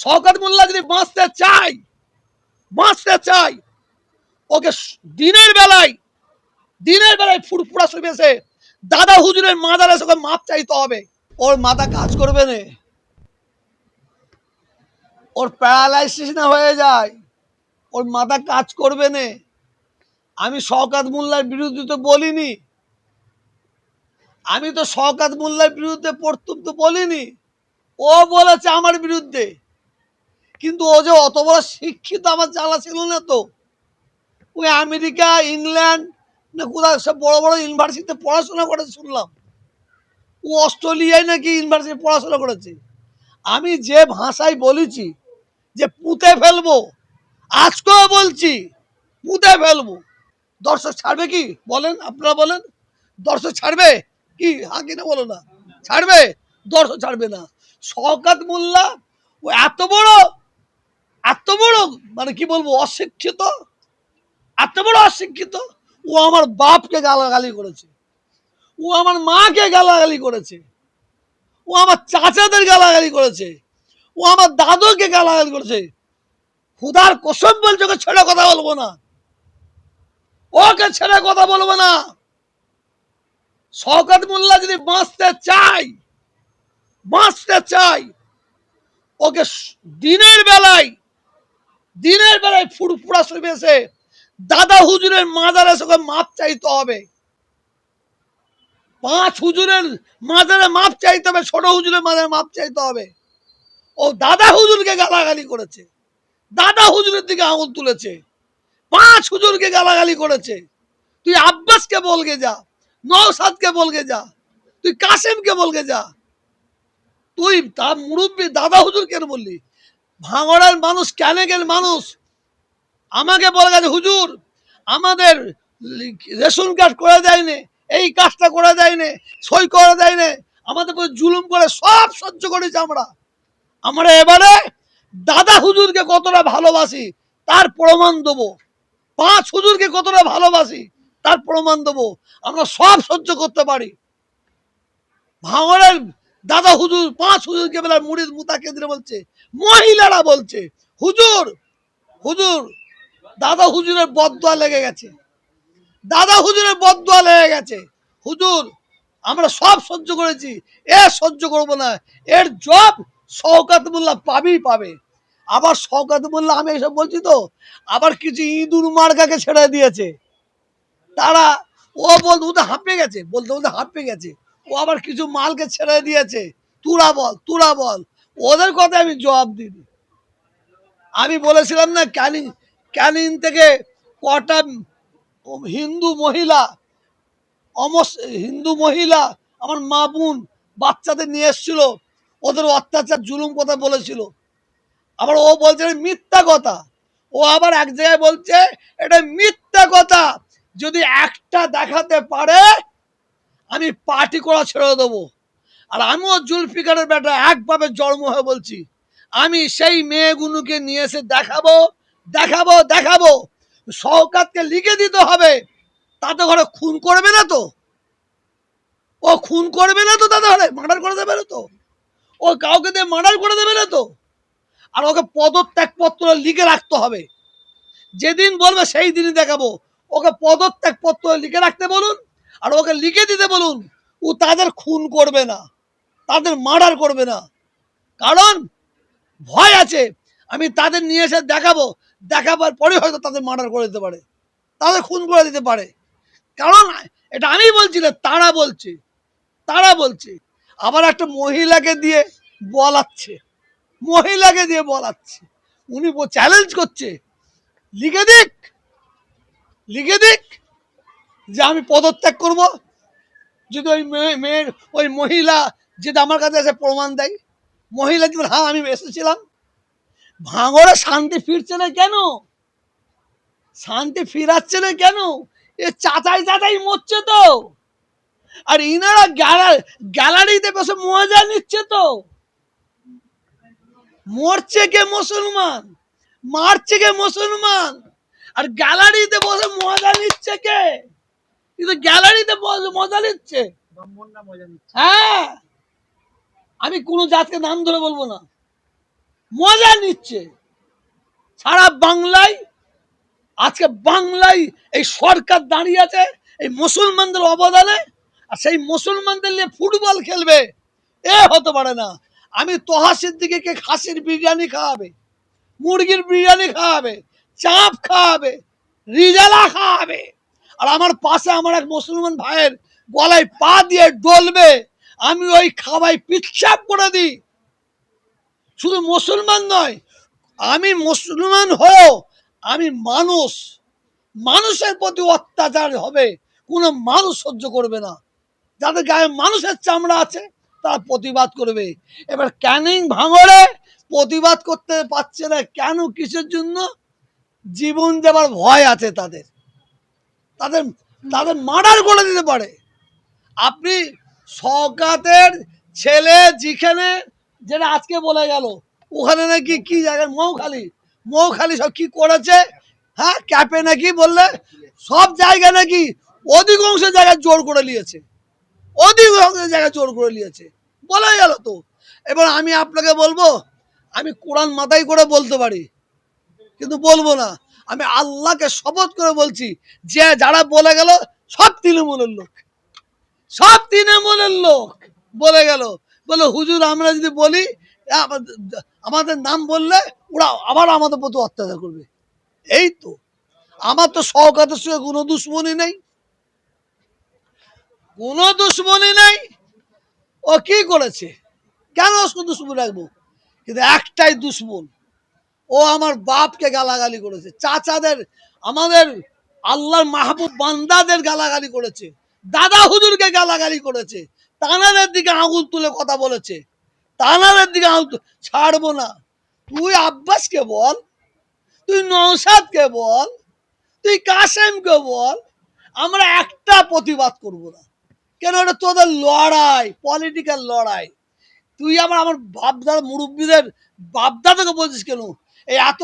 শওকত মোল্লা যদি বাঁচতে চাই বাঁচতে চাই ওকে দিনের বেলায় দিনের বেলায় ফুরফুরা শুভেছে দাদা হুজুরের মাদারে ওকে মাপ চাইতে হবে। ওর মাথা কাজ করবে না। ওর প্যারালাইসিস না হয়ে যায়। ওর মাথা কাজ করবে না। আমি শওকাত মোল্লার বিরুদ্ধে তো বলিনি। আমি তো শওকাত মোল্লার বিরুদ্ধে পড়তুম তো বলিনি। ও বলেছে আমার বিরুদ্ধে। কিন্তু ও যে অত বড় শিক্ষিত আমার জানা ছিল না তো। ওই আমেরিকা, ইংল্যান্ড, না কোথাও সব বড় বড় ইউনিভার্সিটিতে পড়াশোনা করেছে শুনলাম। ও অস্ট্রেলিয়ায় নাকি ইউনিভার্সিটি পড়াশোনা করেছে। আমি যে ভাষায় বলেছি যে পুঁতে ফেলব, আজকেও বলছি পুঁতে ফেলব। দর্শক ছাড়বে কি? বলেন, আপনারা বলেন। দর্শক ছাড়বে? কি? হ্যাঁ কি না বলো না। ছাড়বে? দর্শক ছাড়বে না। শওকাত মোল্লা, ও এত বড় এত বড় মানে কি বলব, অশিক্ষিত? এত বড় অশিক্ষিত? ও আমার বাপকে গালাগালি করেছে। ও আমার মাকে গালাগালি করেছে। ও আমার চাচাদের গালাগালি করেছে। ও আমার দাদুকে গালাগালি করেছে। খুদার কসম বলছে ওকে ছেড়ে কথা বলব না। ওকে ছেড়ে কথা বলব না। শওকত মোল্লা যদি বাঁচতে চাই বাঁচতে চাই ওকে দিনের বেলায় দিনের বেলায় ফুরফুরা শুভেছে দাদা হুজুরের মাজারে ওকে মাপ চাইতে হবে। পাঁচ হুজুরের মাজারে মাপ চাইতে হবে ছোট হুজুরের মাজারে মাপ চাইতে হবে। ও দাদা হুজুরকে গালাগালি করেছে, দাদা হুজুরের দিকে আঙুল তুলেছে, পাঁচ হুজুরকে গালাগালি করেছে। তুই আব্বাসকে বলগে যা নৌসাদকে বলগে যা, তুই কাসেমকে বলগে যা। তুই তার মুরব্বী দাদা হুজুর কেন বললি? ভাঙড়ের মানুষ ক্যানেকের মানুষ? আমাকে বলে গেছে, হুজুর, আমাদের রেশন কার্ড করে দেয়নি এই কাজটা করে দেয়নি সই করে দেয়নি আমাদের উপর জুলুম করে সব সহ্য করেছি আমরা। আমরা এবারে দাদা হুজুরকে কতটা ভালোবাসি, তার প্রমাণ দেবো। পাঁচ হুজুরকে কতটা ভালোবাসি, তার প্রমাণ দেবো। আমরা সব সহ্য করতে পারি। ভাঙড়ের দাদা হুজুর, পাঁচ হুজুরকে বেলা মুড়িদ মুতা কেন্দ্রে বলছে মহিলারা বলছে, হুজুর হুজুর, দাদা হুজুরের বদয়া লেগে গেছে। দাদা হুজুরের বদয়া লেগে গেছে। হুজুর, আমরা সব সহ্য করেছি, এ সহ্য করব না। এর জব শওকাত মোল্লা পাবেই পাবে। আবার শওকাত মোল্লা, আমি এসব বলছি তো, আবার কিছু ইঁদুর মার্কাকে ছেড়ে দিয়েছে। তারা, ও বলতে বলতে হাঁপে গেছে। বলতে বলতে হাঁপে গেছে। ও আবার কিছু মালকে ছেড়ে দিয়েছে। তুরা বল তুরা বল। ওদের কথা আমি জবাব দিই আমি বলেছিলাম না, ক্যানিং ক্যানিং থেকে কটা হিন্দু মহিলা, অমস, হিন্দু মহিলা, আমার মা বোন, বাচ্চাদের নিয়ে এসেছিল, ওদের অত্যাচার জুলুম কথা বলেছিল। আবার ও বলছে মিথ্যা কথা। ও আবার এক জায়গায় বলছে, এটা মিথ্যা কথা। যদি একটা দেখাতে পারে, আমি পার্টি করা ছেড়ে দেবো। আর আমিও জুলফিকারের বেটা একভাবে জন্ম হয়ে বলছি। আমি সেই মেয়েগুলোকে নিয়ে এসে দেখাবো দেখাবো দেখাবো। সৌকাতকে লিখে দিতে হবে। তাতে ঘরে খুন করবে না তো? ও খুন করবে না তো তাতে ঘরে? মার্ডার করে দেবে না তো? ও কাউকে দিয়ে মার্ডার করে দেবে না তো? আর ওকে পদত্যাগপত্র লিখে রাখতে হবে। যেদিন বলবে সেই দিনই দেখাবো। ওকে পদত্যাগপত্র লিখে রাখতে বলুন, আর ওকে লিখে দিতে বলুন, ও তাদের খুন করবে না। তাদের মার্ডার করবে না। কারণ ভয় আছে। আমি তাদের নিয়ে এসে দেখাবো। দেখাবার পরে হয়তো তাদের মার্ডার করে দিতে পারে। তাদের খুন করে দিতে পারে। কারণ এটা আমি বলছি না, তারা বলছে। তারা বলছে। আবার একটা মহিলাকে দিয়ে বলাচ্ছে। মহিলাকে দিয়ে বলাচ্ছে। উনি চ্যালেঞ্জ করছে। লিখে দিক। লিখে দিক যে আমি পদত্যাগ করব। যদি ওই মেয়ে মেয়ের, ওই মহিলা যদি আমার কাছে এসে প্রমাণ দেয় মহিলা বলে, হ্যাঁ আমি এসেছিলাম। ভাঙড়ে শান্তি ফিরছে না কেন? শান্তি ফিরাচ্ছে না কেন? এ চাচাই চাচাই মরছে তো। আর ইনারা গ্যালারিতে বসে মজা নিচ্ছে তো। মরছে কে মুসলমান? মারছে কে মুসলমান? আর গ্যালারিতে বসে মজা নিচ্ছে কে? কিন্তু গ্যালারিতে মজা নিচ্ছে। হ্যাঁ। আমি কোনো জাতকে নাম ধরে বলব না। মজা নিচ্ছে। সারা বাংলায়, আজকে বাংলায় এই সরকার দাঁড়িয়ে আছে এই মুসলমানদের অবদানে, আর সেই মুসলমানদের নিয়ে ফুটবল খেলবে, এ হতে পারে না। আমি তোহা সিদ্দিকে খাসির বিরিয়ানি খাওয়াবে, মুরগির বিরিয়ানি খাওয়াবে, চাপ খাওয়াবে, রিজালা খাওয়াবে, আর আমার পাশে আমার এক মুসলমান ভাইয়ের গলায় পা দিয়ে ডলবে। আমি ওই খাওয়াই পিচ্ছাপ করে দিই। শুধু মুসলমান নয়, আমি মুসলমান হয়েও আমি মানুষ। মানুষের প্রতি অত্যাচার হবে, কোনো মানুষ সহ্য করবে না। যাদের গায়ে মানুষের চামড়া আছে, তারা প্রতিবাদ করবে। এবার ক্যানিং ভাঙড়ে প্রতিবাদ করতে পারছে না কেন, কিসের জন্য? জীবন দেবার ভয় আছে তাদের। তাদের তাদের মার্ডার করে দিতে পারে। আপনি সকাতের ছেলে যেখানে, যেটা আজকে বলে গেল, ওখানে নাকি কি জায়গায় মৌখালি? মৌখালি সব কি করেছে? হ্যাঁ ক্যাপে নাকি বললে? সব জায়গা নাকি অধিকাংশ জায়গায় জোর করে নিয়েছে। অধিকাংশ জায়গায় জোর করে নিয়েছে। বলা গেল তো। এবার আমি আপনাকে বলব, আমি কোরআন মাথায় করে বলতে পারি, কিন্তু বলব না। আমি আল্লাহকে শপথ করে বলছি, যে যারা বলে গেল, সব তৃণমূলের লোক। সব তৃণমূলের লোক বলে গেল। বলে, হুজুর, আমরা যদি বলি, আমাদের- নাম বললে ওরা আবার আমাদের প্রতি অত্যাচার করবে। এই তো। আমার তো সহকাতের সঙ্গে কোনো দুশ্মনী নেই। কোনো দুশ্মনী নেই। ও কি করেছে? কেন দুশ্মন রাখব? কিন্তু একটাই দুশ্মন। ও আমার বাপকে গালাগালি করেছে। চাচাদের, আমাদের আল্লাহর মাহবুব বান্দাদের গালাগালি করেছে। দাদা হুজুরকে গালাগালি করেছে। তানাদের দিকে আঙুল তুলে কথা বলেছে। তানাদের দিকে আঙুল ছাড়বো না। তুই আব্বাসকে বল, তুই নৌসাদকে বল, তুই কাসেমকে বল, আমরা একটা প্রতিবাদ করব না। কেন এটা তোদের লড়াই পলিটিক্যাল লড়াই। তুই আবার আমার বাপদাদা মুরব্বীদের বাপদাদাকে বলছিস কেন? এই এত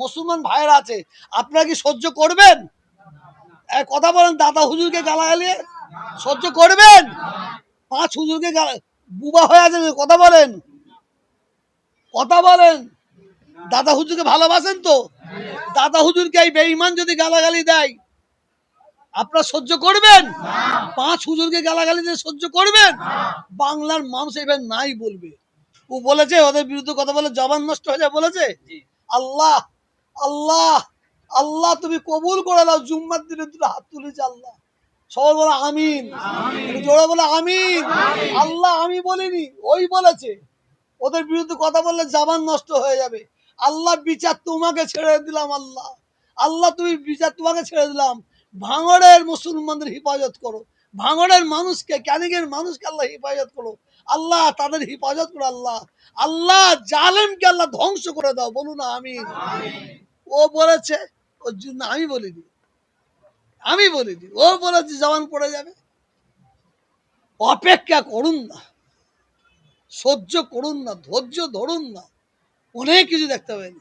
মুসলমান ভাইয়েরা আছে, আপনারা কি সহ্য করবেন? কথা বলেন দাদা হুজুরকে গালাগালি সহ্য করবেন? পাঁচ হুজুরকে বুবা হয়ে আছেন কথা বলেন। কথা বলেন। দাদা হুজুরকে ভালোবাসেন তো? দাদা হুজুরকে এই বেঈমান যদি গালাগালি দেয় আপনারা সহ্য করবেন? পাঁচ হুজুরকে গালাগালি দিয়ে সহ্য করবেন? বাংলার মানুষ এবার নাই বলবে। ও বলেছে ওদের বিরুদ্ধে কথা বলে জবান নষ্ট হয়ে যায় বলেছে? আল্লাহ আল্লাহ। আল্লাহ তুমি কবুল করে দাও জুম্মার দিনে দুটো হাত তুলেছে আল্লাহ। সবাই বলে আমিন। জোরে বলে আমিন। আল্লাহ আমি বলিনি, ওই বলেছে। ওদের বিরুদ্ধে কথা বললে জাবান নষ্ট হয়ে যাবে। আল্লাহ বিচার তোমাকে ছেড়ে দিলাম আল্লাহ। আল্লাহ তুমি বিচার তোমাকে ছেড়ে দিলাম। ভাঙড়ের মুসলমানদের হেফাজত করো। ভাঙড়ের মানুষকে, ক্যানিংয়ের মানুষকে আল্লাহ হেফাজত করো। আল্লাহ তাদের হেফাজত করো আল্লাহ। আল্লাহ জালেমকে আল্লাহ ধ্বংস করে দাও। বলুন না আমি ও বলেছে ওর জন্য আমি বলিনি। আমি বলিনি। ও বলেছে জবান পড়ে যাবে। অপেক্ষা করুন না। সহ্য করুন না, ধৈর্য ধরুন না। অনেক কিছু দেখতে পাবেন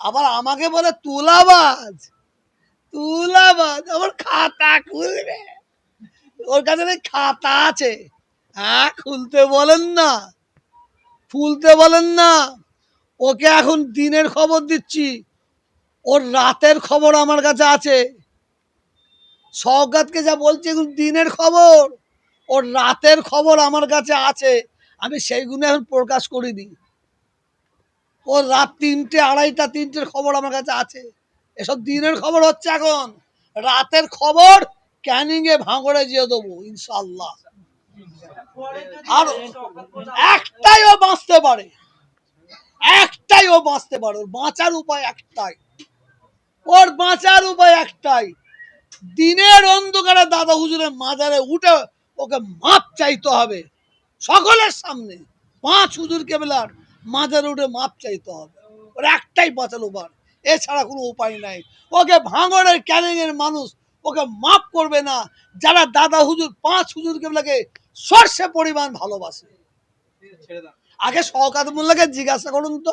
আবার আমাকে বলে, তুলাবাজ তুলাবাজ, আমার খাতা খুলবে। ওর কাছে খাতা আছে। হ্যাঁ খুলতে বলেন না। খুলতে বলেন না। ওকে এখন দিনের খবর দিচ্ছি। ওর রাতের খবর আমার কাছে আছে। সৌগাতকে যা বলছি দিনের খবর। ওর রাতের খবর আমার কাছে আছে। আমি সেইগুলো এখন প্রকাশ করিনি। ওর রাত তিনটে, আড়াইটা, তিনটের খবর আমার কাছে আছে। এসব দিনের খবর হচ্ছে এখন। রাতের খবর ক্যানিংয়ে ভাঙড়ে দিয়ে দেবো ইনশাল্লাহ আর একটাই ও বাঁচতে পারে। একটাই ও বাঁচতে পারে। বাঁচার উপায় একটাই। ওর বাঁচার উপায় একটাই। দিনের অন্ধকারে দাদা হুজুরের মাজারে উঠে ওকে মাপ চাইতে হবে। সকলের সামনে পাঁচ হুজুর কেবলার মাজারে উঠে মাপ চাইতে হবে। ওর একটাই বাঁচার উপায়। এছাড়া কোনো উপায় নাই। ওকে ভাঙড়ের ক্যানিংয়ের মানুষ ওকে মাপ করবে না। যারা দাদা হুজুর পাঁচ হুজুর কেবলাকে সর্ষে পরিমাণ ভালোবাসে। আগে শওকাত মোল্লাকে জিজ্ঞাসা করুন তো।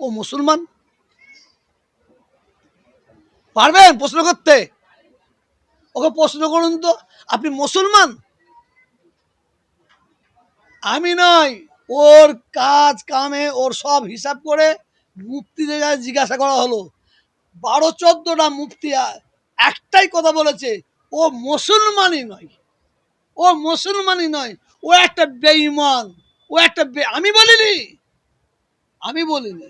ও মুসলমান? পারবেন প্রশ্ন করতে? ওকে প্রশ্ন করুন তো, আপনি মুসলমান? আমি নয় ওর কাজ কামে ওর সব হিসাব করে মুক্তিদের কাছে জিজ্ঞাসা করা হলো। বারো চোদ্দটা মুক্তি একটাই কথা বলেছে, ও মুসলমানই নয়। ও মুসলমানই নয়, ও একটা বেঈমান, ও একটা আমি বলিনি আমি বলিনি।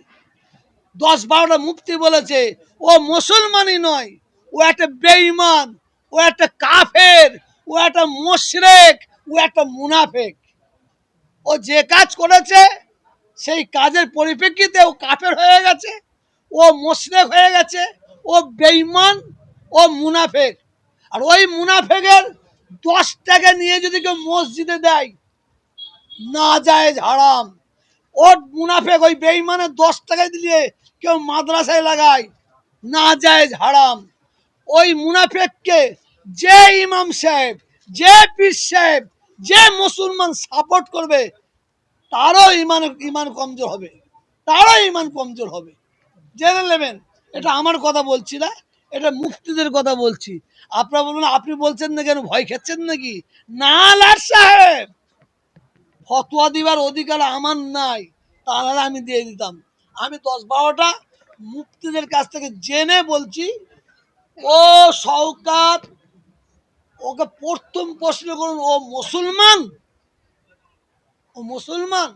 দশ বারোটা মুক্তি বলেছে। ও মুসলমানই নয়, ও একটা বেঈমান, ও একটা কাফের, ও একটা মোশরেক, ও একটা মুনাফেক। ও যে কাজ করেছে, সেই কাজের পরিপ্রেক্ষিতে ও কাফের হয়ে গেছে, ও মোশরেক হয়ে গেছে, ও বেঈমান, ও মুনাফেক। আর ওই মুনাফেকের দশ টাকা নিয়ে যদি কেউ মসজিদে দেয়, না যায় হারাম। ওর মুনাফেক ওই বেঈমানের দশ টাকা দিলে কেউ মাদ্রাসায় লাগায়। না যায় হারাম। ওই মুনাফেককে যে ইমাম সাহেব, যে পীর সাহেব, যে মুসলমান সাপোর্ট করবে, তারও ইমান ইমান কমজোর হবে। তারও ইমান কমজোর হবে। জেনে নেবেন, এটা আমার কথা বলছি না, এটা মুক্তিদের কথা বলছি। আপনারা বলবেন আপনি বলছেন না কেন, ভয় খাচ্ছেন নাকি? না, লাট সাহেব! ফতোয়া দিবার অধিকার আমার নাই, তাহলে আমি দিয়ে দিতাম। আমি দশ বারোটা মুক্তিদের কাছ থেকে জেনে বলছি, ও সৌকাত ওকে প্রথম প্রশ্ন করুন, ও মুসলমান? ও মুসলমান?